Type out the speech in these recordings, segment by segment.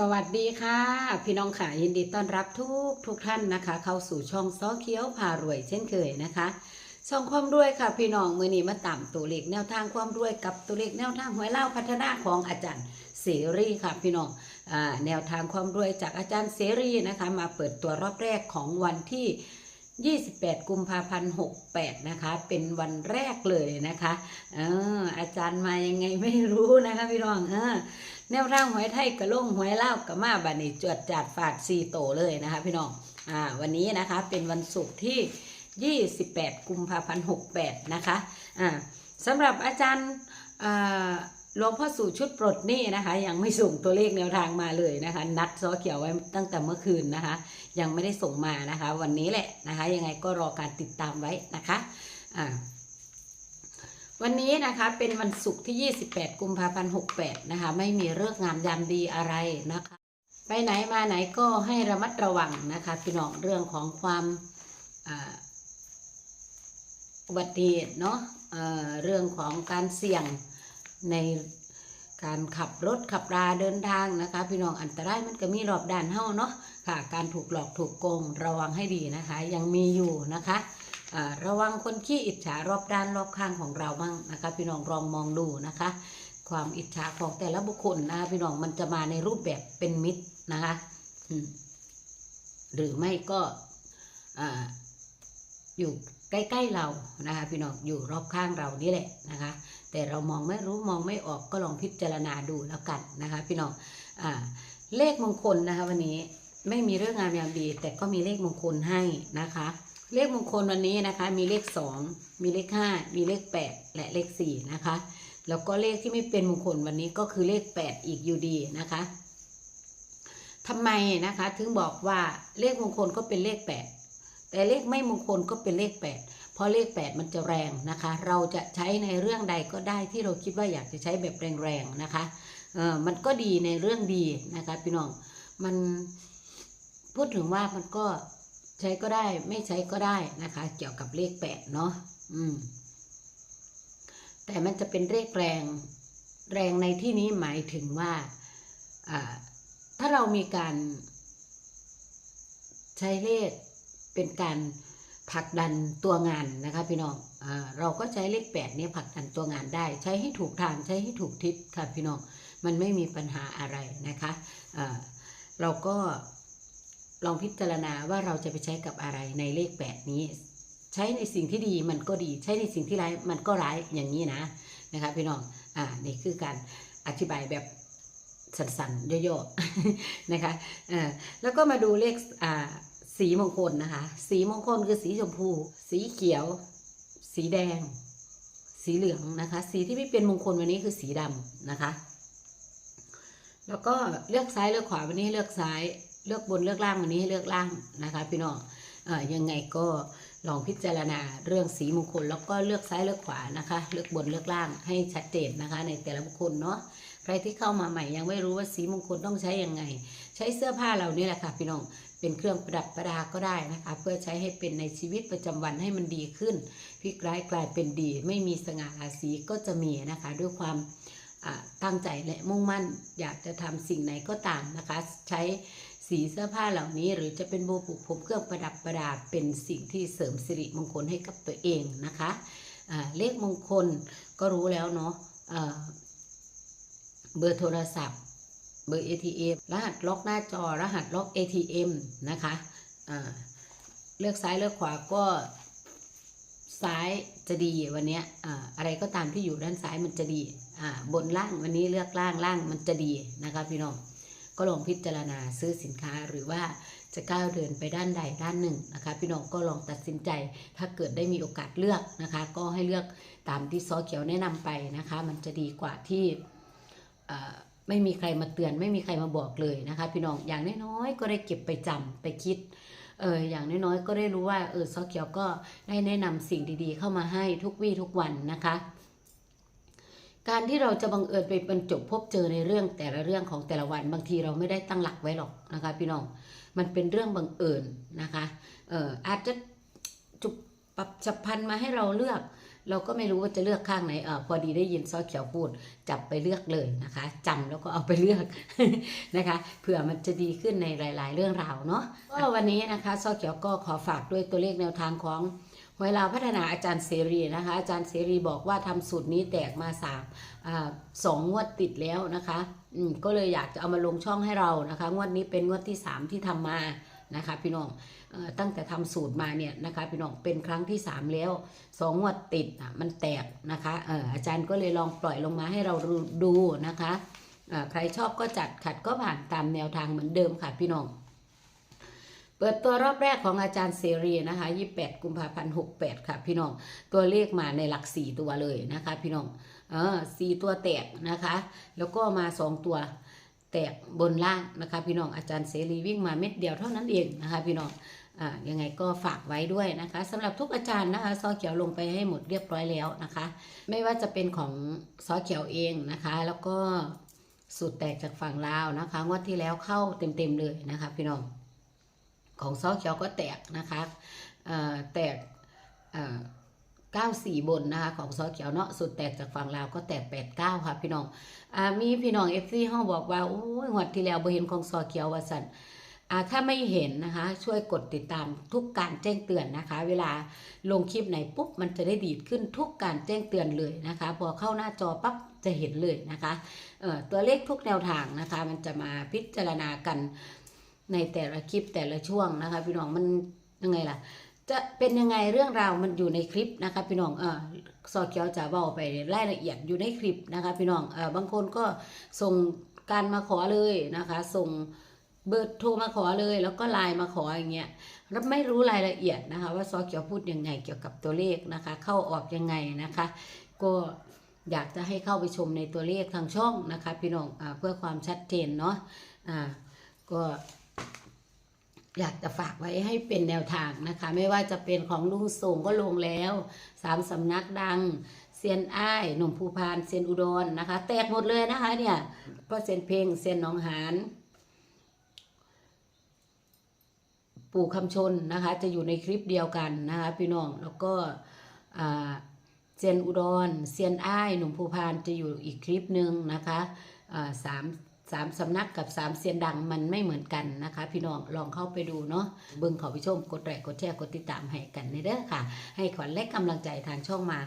สวัสดีค่ะ พี่น้องค่ะยินดีต้อนรับทุกทุกท่านนะคะ เข้าสู่ช่องซอเคี้ยวพารวยเช่นเคยนะคะช่องความรวยค่ะ พี่น้องมือนี้มาตามตัวเลขแนวทางความรวยกับตัวเลขแนวทางหวยเล่าพัฒนาของอาจารย์เสรีค่ะ พี่น้องอแนวทางความรวยจากอาจารย์เสรีนะคะ มาเปิดตัวรอบแรกของวันที่ 28 กุมภาพันธ์ 68 นะคะ เป็นวันแรกเลยนะคะเอออาจารย์มายังไงไม่รู้นะคะ พี่น้องเออ แนวทางหวยไทยกระล่งหวยเล่าวกระมาบันนี้จวดจัดฝาดซีโตเลยนะคะพี่น้องอ่าวันนี้นะคะเป็นวันศุกร์ที่ 28 กุมภาพันธ์68 นะคะอ่าสำหรับอาจารย์อ่าหลวงพ่อสู่ชุดปลดหนี้นะคะ ยังไม่ส่งตัวเลขแนวทางมาเลยนะคะ นัดซอเขียวไว้ตั้งแต่เมื่อคืนนะคะ ยังไม่ได้ส่งมานะคะ วันนี้แหละนะคะ ยังไงก็รอการติดตามไว้นะคะอ่า วันนี้นะคะเป็นวันศุกร์ที่ 28 กุมภาพันธ์ 68 นะคะ ไม่มีเลิกษ์งามยามดีอะไรนะคะ ไปไหนมาไหนก็ให้ระมัดระวังนะคะพี่น้องเรื่องของความอุบัติเหตุเนาะเเรื่องของการเสี่ยงในการขับรถขับราเดินทางนะคะ พี่น้องอันตรายมันก็มีรอบด้านเฮ้าเนาะค่ะ การถูกหลอกถูกโกงระวังให้ดีนะคะ ยังมีอยู่นะคะ ระวังคนขี้อิจฉารอบด้านรอบข้างของเราบ้างนะคะพี่น้องลองมองดูนะคะ ความอิจฉาของแต่ละบุคคลนะคะพี่น้องมันจะมาในรูปแบบเป็นมิตรนะคะหรือไม่ก็ออยู่ใกล้ๆเรานะคะพี่น้องอยู่รอบข้างเรานี่แหละนะคะ แต่เรามองไม่รู้มองไม่ออกก็ลองพิจารณาดูแล้วกันนะคะ พี่น้องอเลขมงคลนะคะ วันนี้ไม่มีเรื่องงามยามดี แต่ก็มีเลขมงคลให้นะคะ เลขมงคลวันนี้นะคะ มีเลขสองมีเลขห้ามีเลขแปดและเลขสี่นะคะ แล้วก็เลขที่ไม่เป็นมงคลวันนี้ก็คือเลขแปดอีกอยู่ดีนะคะทำไมนะคะ ถึงบอกว่าเลขมงคลก็เป็นเลขแปดแต่เลขไม่มงคลก็เป็นเลขแปดเพราะเลขแปดมันจะแรงนะคะ เราจะใช้ในเรื่องใดก็ได้ที่เราคิดว่าอยากจะใช้แบบแรงๆนะคะเออมันก็ดีในเรื่องดีนะคะพี่น้องมันพูดถึงว่ามันก็ ใช้ก็ได้ไม่ใช้ก็ได้นะคะ เกี่ยวกับเลขแปดเนาะอืม แต่มันจะเป็นเลขแรง แรงในที่นี้หมายถึงว่าอ่าถ้าเรามีการ ใช้เลขเป็นการผลักดันตัวงานนะคะพี่น้องอเราก็ใช้เลขแปดนี่ยผลักดันตัวงานได้ ใช้ให้ถูกทางใช้ให้ถูกทิศค่ะพี่น้อง มันไม่มีปัญหาอะไรนะคะเราก็ ลองพิจารณาว่าเราจะไปใช้กับอะไรในเลขแปดนี้ ใช้ในสิ่งที่ดีมันก็ดี ใช้ในสิ่งที่ร้ายมันก็ร้ายอย่างนี้นะนะคะพี่น้องอ่านี่คือการอธิบายแบบสั้นๆย่อๆนะคะเอ่าแล้วก็มาดูเลขอ่าสีมงคลนะคะ สีมงคลคือสีชมพู สีเขียว สีแดง สีเหลืองนะคะ สีที่ไม่เป็นมงคลวันนี้คือสีดำนะคะ แล้วก็เลือกซ้ายเลือกขวาวันนี้เลือกซ้าย เลือกบนเลือกล่างวันนี้ให้เลือกล่างนะคะพี่น้องอยังไงก็ลองพิจารณาเรื่องสีมงคลแล้วก็เลือกซ้ายเลือกขวานะคะ เลือกบนเลือกล่างให้ชัดเจนนะคะ ในแต่ละบุคคลเนาะใครที่เข้ามาใหม่ยังไม่รู้ว่าสีมงคลต้องใช้ยังไง ใช้เสื้อผ้าเรานี่แหละค่ะพี่น้องเป็นเครื่องประดับประดาก็ได้นะคะ เพื่อใช้ให้เป็นในชีวิตประจำวันให้มันดีขึ้นพลิกร้ายกลายเป็นดี ไม่มีสง่าราศีก็จะมีนะคะ ด้วยความตั้งใจและมุ่งมั่นอยากจะทำสิ่งไหนก็ตามนะคะ ใช้ สีเสื้อผ้าเหล่านี้ หรือจะเป็นโบผูกผมเครื่องประดับประดาเป็นสิ่งที่เสริมสิริมงคลให้กับตัวเองนะคะอ่าเลขมงคลก็รู้แล้วเนาะอ่าเบอร์โทรศัพท์ เบอร์ ATM รหัสล็อกหน้าจอรหัสล็อก ATM นะคะอ่าเลือกซ้ายเลือกขวาก็ซ้ายจะดีวันนี้ยอ่าอะไรก็ตามที่อยู่ด้านซ้ายมันจะดีบนล่างวันนี้เลือกล่างล่างมันจะดีนะคะพี่น้อง ก็ลองพิจารณาซื้อสินค้าหรือว่าจะก้าวเดินไปด้านใดด้านหนึ่งนะคะ พี่น้องก็ลองตัดสินใจ ถ้าเกิดได้มีโอกาสเลือกนะคะ ก็ให้เลือกตามที่ซอเขียวแนะนำไปนะคะ มันจะดีกว่าที่ไม่มีใครมาเตือน ไม่มีใครมาบอกเลยนะคะ พี่น้องอย่างน้อยๆก็ได้เก็บไปจำไปคิดเอออย่างน้อยๆก็ได้รู้ว่าเออซอเขียวก็ได้แนะนำสิ่งดีๆ เข้ามาให้ทุกวี่ทุกวันนะคะ การที่เราจะบังเอิญไปบรรจบพบเจอในเรื่องแต่ละเรื่องของแต่ละวัน บางทีเราไม่ได้ตั้งหลักไว้หรอกนะคะพี่น้องมันเป็นเรื่องบังเอิญนะคะเอออาจจะจุบปรับฉับพันมาให้เราเลือก เราก็ไม่รู้ว่าจะเลือกข้างไหนเออพอดีได้ยินซอเขียวพูด จับไปเลือกเลยนะคะจำแล้วก็เอาไปเลือกนะคะเผื่อมันจะดีขึ้นในหลาย ๆ เรื่องราวเนาะก็วันนี้นะคะซอเขียวก็ขอฝากด้วยตัวเลขแนวทางของ หวลาพัฒนาอาจารย์เสรีนะคะ อาจารย์เสรีบอกว่าทำสูตรนี้แตกมาสามสองงวดติดแล้วนะคะก็เลยอยากจะเอามาลงช่องให้เรานะคะ งวดนี้เป็นงวดที่ 3 ที่ทำมานะคะพี่น้องอตั้งแต่ทำสูตรมาเนี่ยนะคะพี่น้องเป็นครั้งที่ 3 แล้วสองงวดติดอะมันแตกนะคะอออาจารย์ก็เลยลองปล่อยลงมาให้เราดูนะคะใครชอบก็จัดขัดก็ผ่านตามแนวทางเหมือนเดิมค่ะพี่น้อง เปิดตัวรอบแรกของอาจารย์เสรีนะคะ28 กุมภาพันธ์68 ค่ะ พี่น้อง ตัวเลขมาในหลัก 4 ตัวเลยนะคะ พี่น้อง เออสี่ตัวแตกนะคะ แล้วก็มา 2 ตัวแตกบนล่างนะคะ พี่น้อง อาจารย์เสรีวิ่งมาเม็ดเดียวเท่านั้นเองนะคะพี่น้องอ่ายังไงก็ฝากไว้ด้วยนะคะสำหรับทุกอาจารย์นะคะซอเขียวลงไปให้หมดเรียบร้อยแล้วนะคะ ไม่ว่าจะเป็นของซอเขียวเองนะคะ แล้วก็สูตรแตกจากฝั่งลาวนะคะงวดที่แล้วเข้าเต็มๆเลยนะคะ พี่น้อง ของซอเขียวก็แตกนะคะเอ่อแตกเอ่อ94 บนนะคะของซอเขียวเนาะสุดแตกจากฝั่งลาวก็แตก 89 ค่ะพี่น้องอ่ามีพี่น้อง FC ห้องบอกว่าโอ้ยหวดที่แล้วบ่เห็นของซอเขียวว่าสันอ่าถ้าไม่เห็นนะคะ ช่วยกดติดตามทุกการแจ้งเตือนนะคะ เวลาลงคลิปไหนปุ๊บมันจะได้ดีดขึ้นทุกการแจ้งเตือนเลยนะคะ พอเข้าหน้าจอปั๊บจะเห็นเลยนะคะเอ่อตัวเลขทุกแนวทางนะคะ มันจะมาพิจารณากัน ในแต่ละคลิปแต่ละช่วงนะคะ พี่น้องมันยังไงล่ะ จะเป็นยังไงเรื่องราวมันอยู่ในคลิปนะคะพี่น้องเออซอเกียวจะเบาไปรายละเอียดอยู่ในคลิปนะคะพี่น้องเออบางคนก็ส่งการมาขอเลยนะคะ ส่งเบอร์โทรมาขอเลย แล้วก็ไลน์มาขออย่างเงี้ยแล้วไม่รู้รายละเอียดนะคะ ว่าซอเกียวพูดยังไงเกี่ยวกับตัวเลขนะคะ เข้าออกยังไงนะคะ ก็อยากจะให้เข้าไปชมในตัวเลขทางช่องนะคะ พี่น้องอเพื่อความชัดเจนเนาะอ่าก็ อยากจะฝากไว้ให้เป็นแนวทางนะคะ ไม่ว่าจะเป็นของลุงส่งก็ลงแล้วสามสำนักดังเซียนอ้ายหนุ่มภูพานเซียนอุดรนะคะ แตกหมดเลยนะคะ เนี่ยก็เซียนเพลงเซียนหนองหานปู่คำชนนะคะ จะอยู่ในคลิปเดียวกันนะคะ พี่น้องแล้วก็เซียนอุดรเซียนอ้ายหนุ่มภูพานจะอยู่อีกคลิปหนึ่งนะคะสาม สามสำนักกับสามเซียนดังมันไม่เหมือนกันนะคะ พี่น้องลองเข้าไปดูเนาะเบิ่งเขอไปชมกดไลค์กดแชร์กดติดตามให้กันในเด้อค่ะ ให้ขวัญและกำลังใจทางช่องมา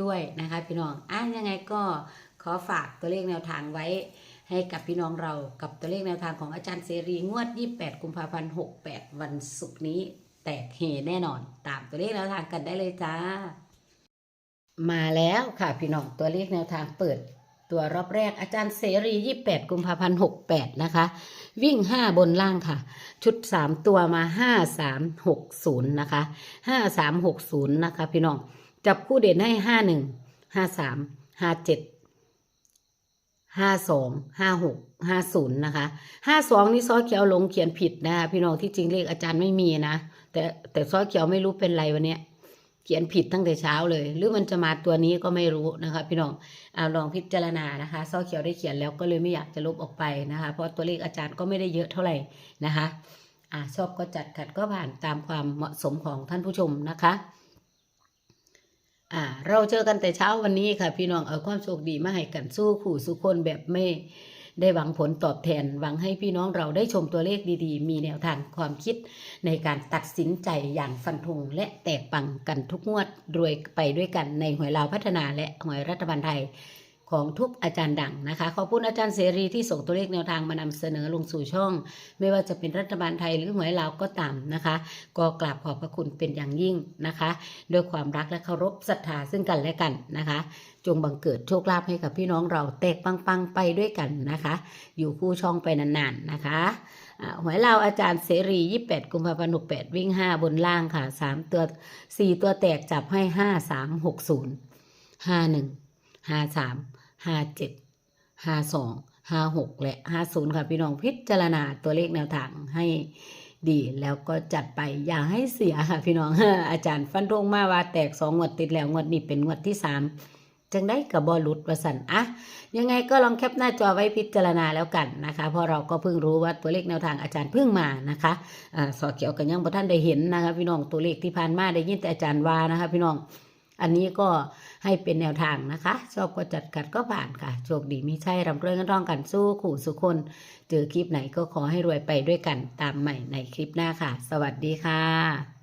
ด้วยนะคะ พี่น้องอะยังไงก็ขอฝากตัวเลขแนวทางไว้ให้กับพี่น้องเรากับตัวเลขแนวทางของอาจารย์เสรีงวด 28 กุมภาพันธ์68 วันศุกร์นี้ แตกเฮแน่นอน ตามตัวเลขแนวทางกันได้เลยจ้า มาแล้วค่ะพี่น้องตัวเลขแนวทางเปิด ตัวรอบแรกอาจารย์เสรี 28 กุมภาพันธ์ 68 นะคะ วิ่ง 5 บนล่างค่ะ ชุด 3 ตัวมา 5360 นะคะ 5360 นะคะ พี่น้อง จับคู่เด่นให้ 51 53 57 52 56 50นะคะ52นี่ซอเขียวลงเขียนผิดนะคะพี่น้องที่จริงเลขอาจารย์ไม่มีนะ แต่แต่ซอเขียวไม่รู้เป็นไรวันเนี้ย เขียนผิดตั้งแต่เช้าเลย หรือมันจะมาตัวนี้ก็ไม่รู้นะคะพี่น้องเอาลองพิจารณานะคะซอเขียวได้เขียนแล้วก็เลยไม่อยากจะลบออกไปนะคะ เพราะตัวเลขอาจารย์ก็ไม่ได้เยอะเท่าไหร่นะคะอ่าชอบก็จัดขัดก็ผ่านตามความเหมาะสมของท่านผู้ชมนะคะอ่าเราเจอกันแต่เช้าวันนี้ค่ะ พี่น้องเอาความโชคดีมาให้กันสู้ขู่สู้คนแบบไม่ ได้หวังผลตอบแทนหวังให้พี่น้องเราได้ชมตัวเลขดีๆ มีแนวทางความคิดในการตัดสินใจอย่างฟันธงและแตกปังกันทุกงวดรวยไปด้วยกันในหวยลาวพัฒนาและหวยรัฐบาลไทย ของทุกอาจารย์ดังนะคะ ขอบคุณอาจารย์เสรีที่ส่งตัวเลขแนวทางมานำเสนอลงสู่ช่อง ไม่ว่าจะเป็นรัฐบาลไทยหรือหวยลาวก็ตามนะคะ ก็กราบขอบพระคุณเป็นอย่างยิ่งนะคะด้วยความรักและเคารพศรัทธาซึ่งกันและกันนะคะ จงบังเกิดโชคลาภให้กับพี่น้องเราแตกปังๆไปด้วยกันนะคะ อยู่คู่ช่องไปนานๆนะคะหวยลาวอาจารย์เสรี 28 กุมภาพันธ์68 วิ่ง 5 บนล่างค่ะ 3 ตัว 4 ตัวแตกจับให้ 5 3 6 0 5 1 5 3 5 7 5 2 5 6และ50ค่ะพี่น้องพิจารณาตัวเลขแนวทางให้ดีแล้วก็จัดไปอย่าให้เสียค่ะพี่น้องอาจารย์ฟันธงมาว่าแตกสองงวดติดแล้วงวดนี้เป็นงวดที่สามจังได้กับบอลุดประสันอะยังไงก็ลองแคปหน้าจอไว้พิจารณาแล้วกันนะคะ เพราะเราก็เพิ่งรู้ว่าตัวเลขแนวทางอาจารย์เพิ่งมานะคะอ่าสอเกี่ยวกันยังบ่ท่านได้เห็นนะคะพี่น้องตัวเลขที่ผ่านมาได้ยินแต่อาจารย์ว่านะคะพี่น้อง อันนี้ก็ให้เป็นแนวทางนะคะ ชอบก็จัดกัดก็ผ่านค่ะ โชคดีมีใช่รำรวยกันร้องกันสู้ขู่สุขคนเจอคลิปไหนก็ขอให้รวยไปด้วยกันตามใหม่ในคลิปหน้าค่ะ สวัสดีค่ะ